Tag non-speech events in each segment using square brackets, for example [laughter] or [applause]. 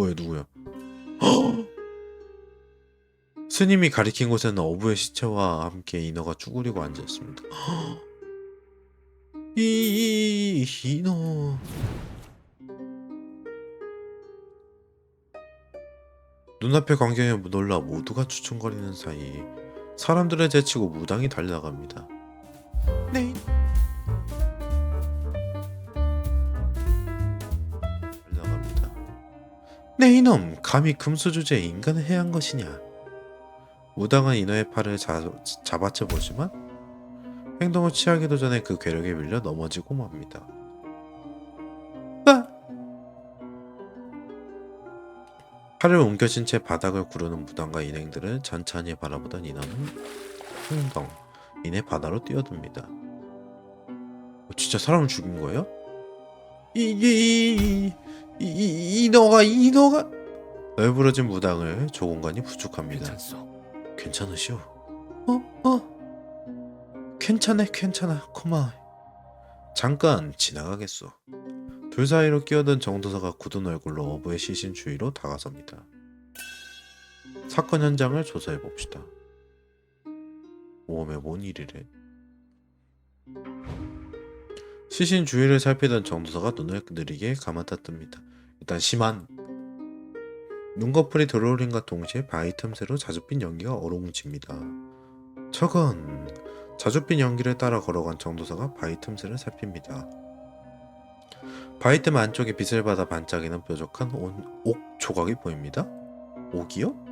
뭐야 누구야? 헉! 스님이 가리킨 곳에는 어부의 시체와 함께 인어가 쭈그리고 앉아있습니다. 헉! [gasps] 이, 이, 이 인어. 눈앞의 광경에 놀라 모두가 추춤거리는 사이 사람들을 제치고 무당이 달려나갑니다. 네. 네 이놈 감히 금수 주제에 인간을 해한 것이냐? 무당은 인어의 팔을 자, 잡아채 보지만 행동을 취하기도 전에 그 괴력에 밀려 넘어지고 맙니다. 아! 팔을 옮겨진 채 바닥을 구르는 무당과 인행들을 천천히 바라보던 인어는 흥덩 이내 바다로 뛰어듭니다. 어, 진짜 사람을 죽인 거예요? 이게 이, 이, 인어가 인어가 널브러진 무당을 조공관이 부축합니다. 괜찮소. 괜찮으시오? 어? 어? 괜찮네 괜찮아 고마워 잠깐 지나가겠소 둘 사이로 끼어든 정도사가 굳은 얼굴로 어부의 시신 주위로 다가섭니다 사건 현장을 조사해 봅시다 오험에 뭔 일이래 시신 주위를 살피던 정도사가 눈을 느리게 감았다 뜹니다 일단 심한 눈꺼풀이 들어오림과 동시에 바위 틈새로 자줏빛 연기가 어루뭉집니다. 저건 자줏빛 연기를 따라 걸어간 정도사가 바위 틈새를 살핍니다. 바위 틈 안쪽에 빛을 받아 반짝이는 뾰족한 온- 옥 조각이 보입니다. 옥이요?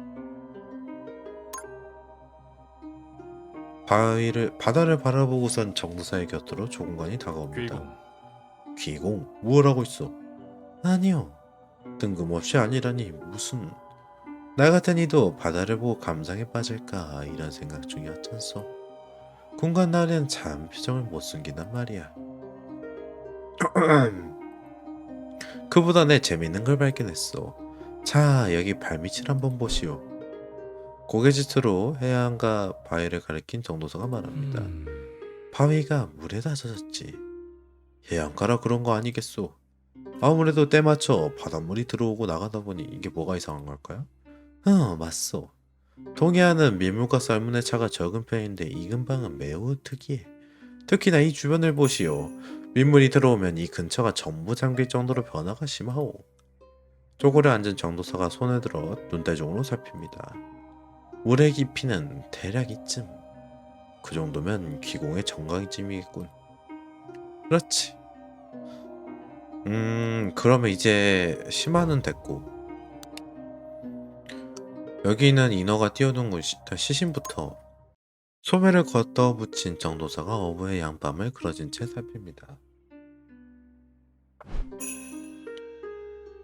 바위를 바다를 바라보고선 정도사의 곁으로 조공관이 다가옵니다. 귀공. 귀공 무엇하고 있어? 아니요. 뜬금없이 아니라니 무슨 나 같은 이도 바다를 보고 감상에 빠질까 이런 생각 중이었잖소. 공간 나는 참 표정을 못 숨긴단 말이야. [clears throat] 그보다 내 재밌는 걸 발견했어. 자 여기 발밑을 한번 보시오. 고개짓으로 해안가 바위를 가리킨 정도사가 말합니다. 음, 바위가 물에다 젖었지. 해안가라 그런 거 아니겠소? 아무래도 때 맞춰 바닷물이 들어오고 나가다 보니 이게 뭐가 이상한 걸까요? 어, 맞소. 동해안은 밀물과 썰문의 차가 적은 편인데 이 근방은 매우 특이해. 특히나 이 주변을 보시오. 민물이 들어오면 이 근처가 전부 잠길 정도로 변화가 심하오. 쪼그려 앉은 정도사가 손을 들어 눈대중으로 살핍니다. 물의 깊이는 대략 이쯤. 그 정도면 귀공의 정강이쯤이겠군. 그렇지. 음, 그러면 이제 심화는 됐고. 여기는 인어가 뛰어든 곳이 일단 시신부터 소매를 걷어 붙인 정도사가 어부의 양밤을 그러진 채 살핍니다.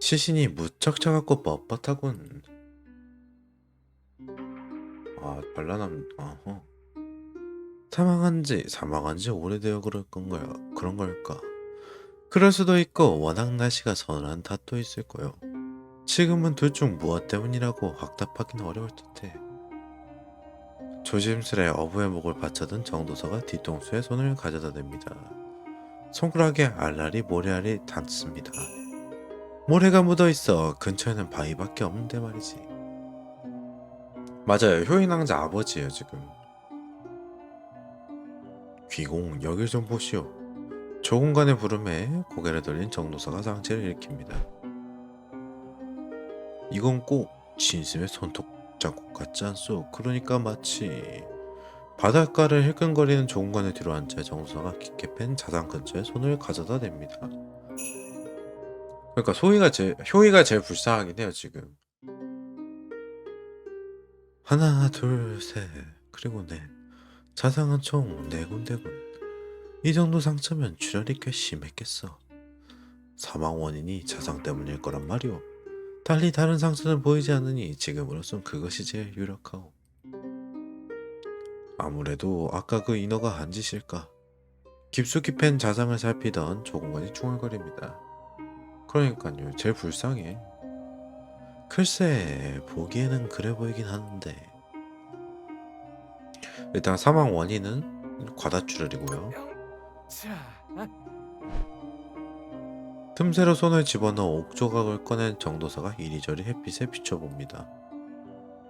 시신이 무척 차갑고 뻣뻣하군. 아, 발라남, 어허. 사망한 지, 사망한 지 오래되어 그럴 건가요? 그런 걸까? 그럴 수도 있고, 워낙 날씨가 서늘한 탓도 있을 거요. 지금은 둘 중 무엇 때문이라고 확답하기는 어려울 듯해. 조심스레 어부의 목을 받쳐든 정도사가 뒤통수에 손을 가져다 댑니다. 손가락에 알알이 모래알이 닿습니다. 모래가 묻어 있어 근처에는 바위밖에 없는데 말이지. 맞아요. 효인왕자 아버지예요 지금. 귀공 여길 좀 보시오. 조공간의 부름에 고개를 돌린 정도사가 상체를 일으킵니다. 이건 꼭 진심의 손톱 자국 같지 않소? 그러니까 마치 바닷가를 힐끔거리는 조공간의 뒤로 앉아 정도사가 깊게 팬 자상 근처에 손을 가져다 댑니다. 그러니까 소희가 제일 효희가 제일 불쌍하긴 해요 지금. 하나 둘 셋 그리고 넷 자상은 총네 군데군. 이 정도 상처면 출혈이 꽤 심했겠어. 사망 원인이 자상 때문일 거란 말이오. 달리 다른 상처는 보이지 않으니 지금으로선 그것이 제일 유력하오. 아무래도 아까 그 인어가 한 짓일까. 깊숙이 팬 자상을 살피던 조공관이 중얼거립니다. 그러니까요, 제일 불쌍해. 글쎄, 보기에는 그래 보이긴 하는데. 일단 사망 원인은 과다출혈이고요. 자, 틈새로 손을 집어넣어 옥조각을 꺼낸 정도사가 이리저리 햇빛에 비춰봅니다.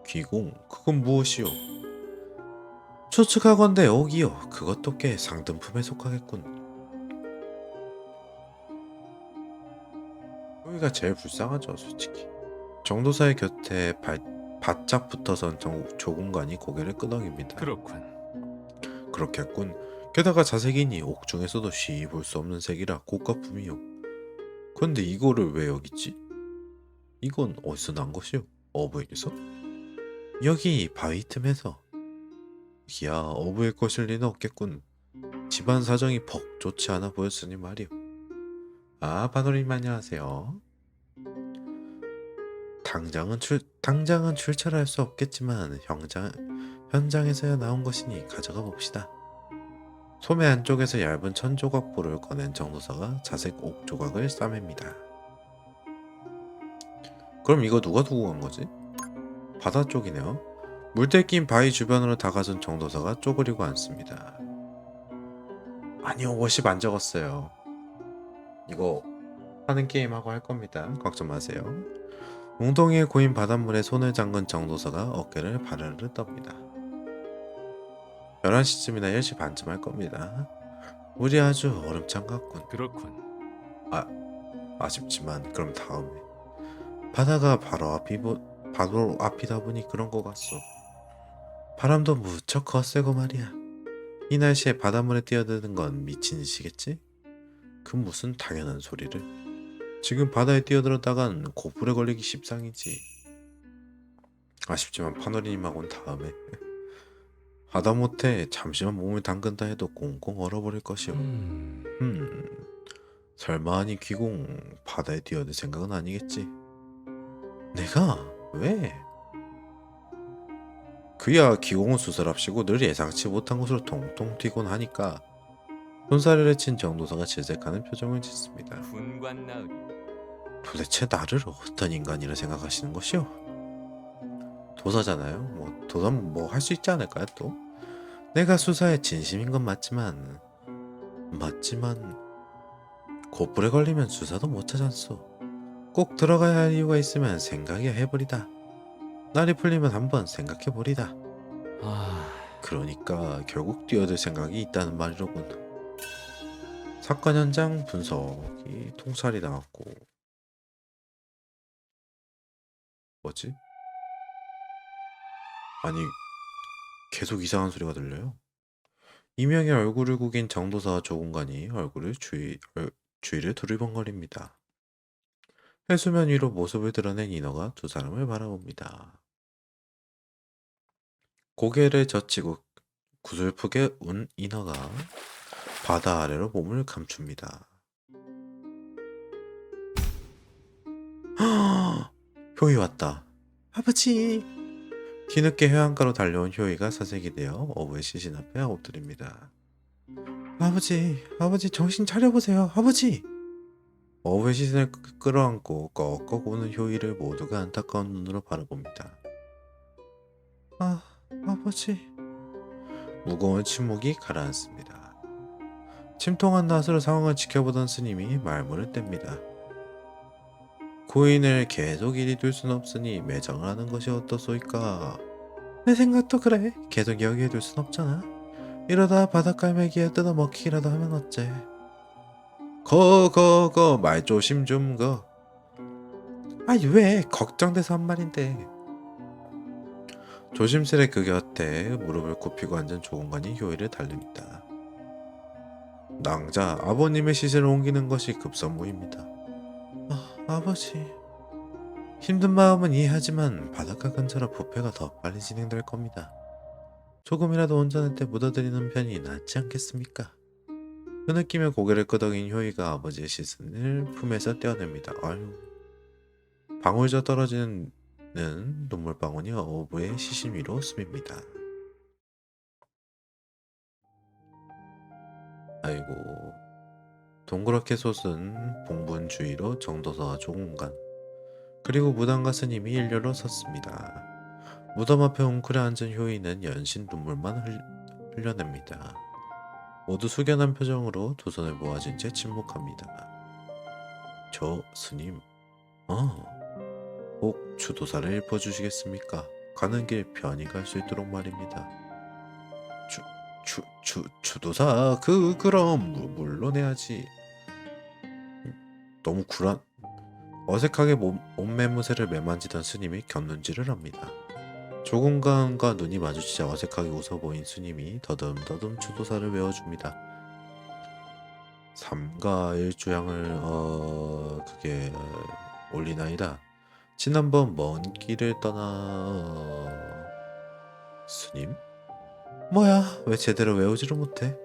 귀공, 그건 무엇이오? 추측하건대 옥이요. 그것도 꽤 상등품에 속하겠군. 여기가 제일 불쌍하죠, 솔직히. 정도사의 곁에 발, 바짝 붙어선 정, 조공관이 고개를 끄덕입니다. 그렇군. 그렇겠군. 게다가 자색이니 옥중에서도 쉬이 볼수 없는 색이라 고가품이요. 그런데 이거를 왜 여기 있지? 이건 어디서 난 것이요? 어부에게서? 여기 바위 틈에서. 이야 어부의 것일 리는 없겠군. 집안 사정이 벅 좋지 않아 보였으니 말이오. 아 바노님 안녕하세요. 당장은 출 당장은 출처할 수 없겠지만 현장 현장에서야 나온 것이니 가져가 봅시다. 소매 안쪽에서 얇은 천 조각볼을 꺼낸 정도사가 자색 옥 조각을 싸맵니다. 그럼 이거 누가 두고 간 거지? 바다 쪽이네요. 물때 낀 바위 주변으로 다가선 정도사가 쪼그리고 앉습니다. 아니요, 50안 적었어요. 이거 하는 게임하고 할 겁니다. 걱정 마세요. 웅덩이에 고인 바닷물에 손을 잠근 정도사가 어깨를 바르르 떱니다. 11시쯤이나 10시 반쯤 할 겁니다. 물이 아주 얼음장 같군. 그렇군. 아쉽지만 그럼 다음에. 바다가 바로 앞이 보, 바로 앞이다 보니 그런 거 같소. 바람도 무척 거세고 말이야. 이 날씨에 바닷물에 뛰어드는 건 미친 짓이겠지? 그 무슨 당연한 소리를. 지금 바다에 뛰어들었다간 고불에 걸리기 십상이지. 아쉽지만 파노리님하고는 다음에. [laughs] 하다못해 잠시만 몸을 담근다 해도 꽁꽁 얼어버릴 것이오. 음, 음, 설마 아니 귀공 바다에 뛰어들 생각은 아니겠지? 내가 왜? 그야 기공은 수설합시고 늘 예상치 못한 곳으로 통통 튀곤 하니까 손사래를 친 정도사가 질색하는 표정을 짓습니다. 군관 나으리. 도대체 나를 어떤 인간이라 생각하시는 것이오? 도사잖아요. 뭐 도사는 뭐할 수 있지 않을까요 또? 내가 수사에 진심인 건 맞지만 맞지만 곧불에 걸리면 수사도 못 찾았소. 꼭 들어가야 할 이유가 있으면 생각이야 해버리다. 날이 풀리면 한번 생각해 버리다. 아, 그러니까 결국 뛰어들 생각이 있다는 말이로군. 사건 현장 분석이 통찰이 나왔고 뭐지? 아니 계속 이상한 소리가 들려요. 이명의 얼굴을 구긴 정도사와 조공관이 얼굴을 주위, 얼- 주위를 두리번거립니다. 해수면 위로 모습을 드러낸 인어가 두 사람을 바라봅니다. 고개를 젖히고 구슬프게 운 인어가 바다 아래로 몸을 감춥니다. [gasps] 효이 왔다. 아버지. 뒤늦게 해안가로 달려온 효이가 사색이 되어 어부의 시신 앞에 엎드립니다. 아버지, 아버지 정신 차려보세요, 아버지. 어부의 시신을 끄- 끌어안고 꺽꺽 우는 효이를 모두가 안타까운 눈으로 바라봅니다. 아, 아버지. 무거운 침묵이 가라앉습니다. 침통한 낯으로 상황을 지켜보던 스님이 말문을 뗍니다. 고인을 계속 이리 둘 순 없으니 매장을 하는 것이 어떻소이까? 내 생각도 그래. 계속 여기에 둘 순 없잖아. 이러다 바닷갈매기에 뜯어 먹히기라도 하면 어째? 거, 거, 거, 말 조심 좀, 거. 아니, 왜? 걱정돼서 한 말인데. 조심스레 그 곁에 무릎을 굽히고 앉은 조공관이 효의를 달립니다. 낭자, 아버님의 시신을 옮기는 것이 급선무입니다. 아, 아버지. 힘든 마음은 이해하지만 바닷가 근처라 부패가 더 빨리 진행될 겁니다. 조금이라도 온전할 때 묻어드리는 편이 낫지 않겠습니까? 흐느끼며 고개를 끄덕인 효이가 아버지의 시선을 품에서 떼어냅니다. 아유. 방울져 떨어지는 눈물방울이 어부의 시신 위로 스밉니다. 아이고. 동그랗게 솟은 봉분 주위로 정도서와 조공간 그리고 무당과 스님이 일렬로 섰습니다. 무덤 앞에 웅크려 앉은 효이는 연신 눈물만 흘, 흘려냅니다. 모두 숙연한 표정으로 두 손을 모아진 채 침묵합니다. 저 스님. 어. 꼭 추도사를 읊어주시겠습니까? 가는 길 편히 갈 수 있도록 말입니다. 추, 추, 추, 추도사, 그, 그럼, 무- 물론 해야지. 너무 굴한, 어색하게 몸, 옷매무새를 매만지던 스님이 곁눈질을 합니다. 조금간과 눈이 마주치자 어색하게 웃어 보인 스님이 더듬더듬 추도사를 외워줍니다. 삼가 일주양을 어 그게 올리나이다. 지난번 먼 길을 떠나 어, 스님? 뭐야 왜 제대로 외우지를 못해?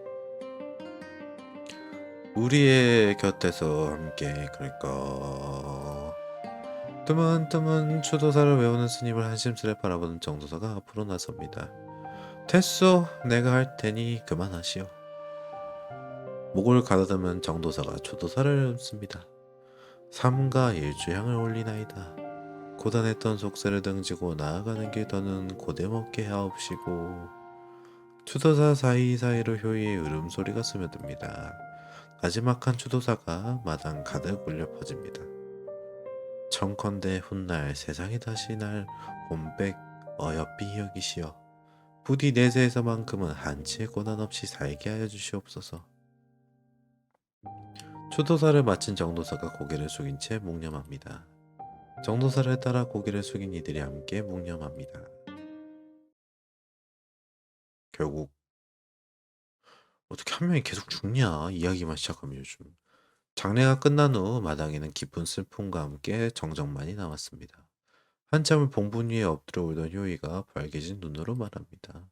우리의 곁에서 함께 그럴까 뜨문뜨문 추도사를 외우는 스님을 한심스레 바라보는 정도사가 앞으로 나섭니다. 됐소 내가 할 테니 그만하시오. 목을 가다듬은 정도사가 추도사를 읊습니다. 삼가 일주향을 올리나이다. 고단했던 속세를 등지고 나아가는 길 더는 고대먹게 하옵시고 추도사 사이사이로 효의의 울음소리가 스며듭니다. 나지막한 추도사가 마당 가득 울려 퍼집니다. 청컨대 훗날 세상에 다시 날 홈백 어여삐 여기시어 부디 내세에서만큼은 한치의 고난 없이 살게 하여 주시옵소서. 추도사를 마친 정도사가 고개를 숙인 채 묵념합니다. 정도사를 따라 고개를 숙인 이들이 함께 묵념합니다. 결국 어떻게 한 명이 계속 죽냐 이야기만 시작하면 요즘 장례가 끝난 후 마당에는 깊은 슬픔과 함께 정적만이 남았습니다. 한참을 봉분 위에 엎드려 울던 효이가 벌개진 눈으로 말합니다.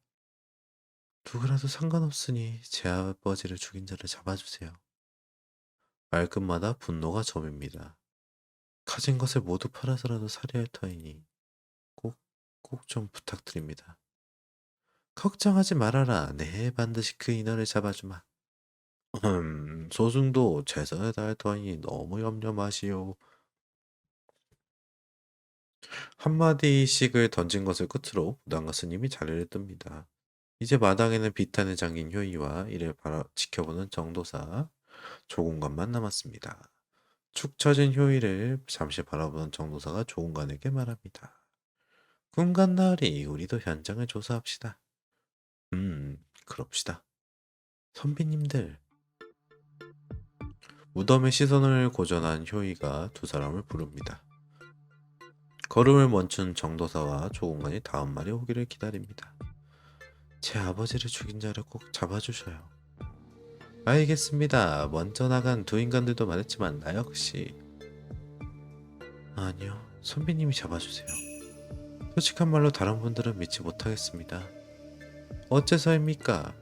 누구라도 상관없으니 제 아버지를 죽인 자를 잡아주세요. 말끝마다 분노가 점입니다. 가진 것을 모두 팔아서라도 살해할 터이니 꼭, 꼭 좀 부탁드립니다. 걱정하지 말아라. 네, 반드시 그 인원을 잡아주마. 음, 소승도 최선을 다할 터이니 너무 염려 마시오. 한마디씩을 던진 것을 끝으로 무당과 스님이 자리를 뜹니다. 이제 마당에는 비탄에 잠긴 효이와 이를 바라 지켜보는 정도사, 조공관만 남았습니다. 축 처진 효이를 잠시 바라보는 정도사가 조공관에게 말합니다. 군간 나으리 우리도 현장을 조사합시다. 음, 그럽시다. 선비님들. 무덤의 시선을 고전한 효이가 두 사람을 부릅니다. 걸음을 멈춘 정도사와 조공관이 다음 말이 오기를 기다립니다. 제 아버지를 죽인 자를 꼭 잡아주셔요. 알겠습니다. 먼저 나간 두 인간들도 말했지만 나 역시 아니요. 선비님이 잡아주세요. 솔직한 말로 다른 분들은 믿지 못하겠습니다. 어째서입니까?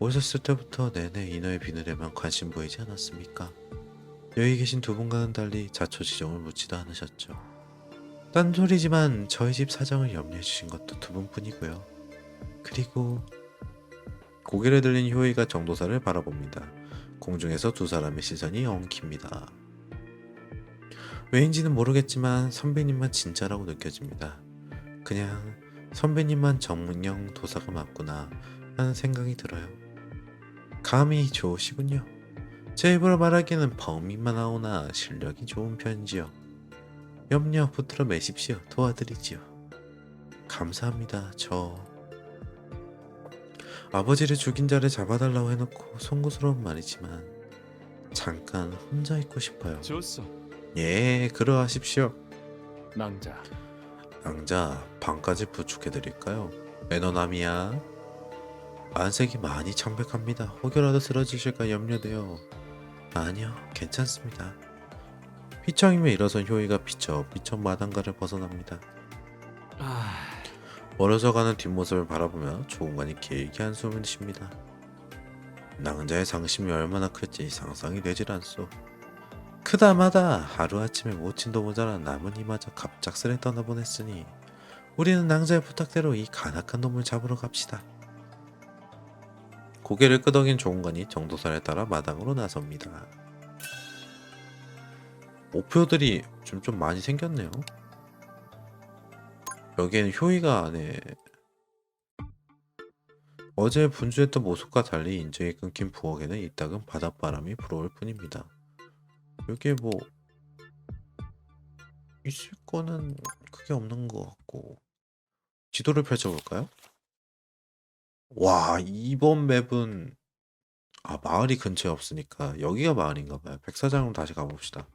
오셨을 때부터 내내 인어의 비늘에만 관심 보이지 않았습니까? 여기 계신 두 분과는 달리 자초지종을 묻지도 않으셨죠. 딴소리지만 저희 집 사정을 염려해 주신 것도 두 분뿐이고요. 그리고 고개를 들린 효이가 정도사를 바라봅니다. 공중에서 두 사람의 시선이 엉킵니다. 왜인지는 모르겠지만 선배님만 진짜라고 느껴집니다. 그냥 선배님만 전문형 도사가 맞구나 하는 생각이 들어요. 감이 좋으시군요. 제 입으로 말하기에는 범인만 나오나 실력이 좋은 편이지요. 염려 붙들어 매십시오. 도와드리지요. 감사합니다. 저 아버지를 죽인 자를 잡아달라고 해놓고 송구스러운 말이지만 잠깐 혼자 있고 싶어요. 좋소. 예, 그러하십시오. 낭자. 양자 방까지 부축해드릴까요? 애너남이야. 안색이 많이 창백합니다. 혹여라도 쓰러지실까 염려돼요. 아니요, 괜찮습니다. 휘청이며 일어선 효이가 비척비척 마당가를 벗어납니다. 아, 멀어져가는 뒷모습을 바라보며 조공관이 길게 한숨을 쉬입니다. 낭자의 상심이 얼마나 클지 상상이 되질 않소. 크다마다 하루아침에 모친도 모자란 나무니마저 갑작스레 떠나보냈으니 우리는 낭자의 부탁대로 이 간악한 놈을 잡으러 갑시다. 고개를 끄덕인 조공관이 정도사를 따라 마당으로 나섭니다. 목표들이 좀, 좀 많이 생겼네요. 여기에는 효이가 안에 어제 분주했던 모습과 달리 인적이 끊긴 부엌에는 이따금 바닷바람이 불어올 뿐입니다. 여기에 뭐 있을 거는 크게 없는 것 같고. 지도를 펼쳐볼까요? 와 이번 맵은 아 마을이 근처에 없으니까 여기가 마을인가 봐요. 백사장으로 다시 가봅시다.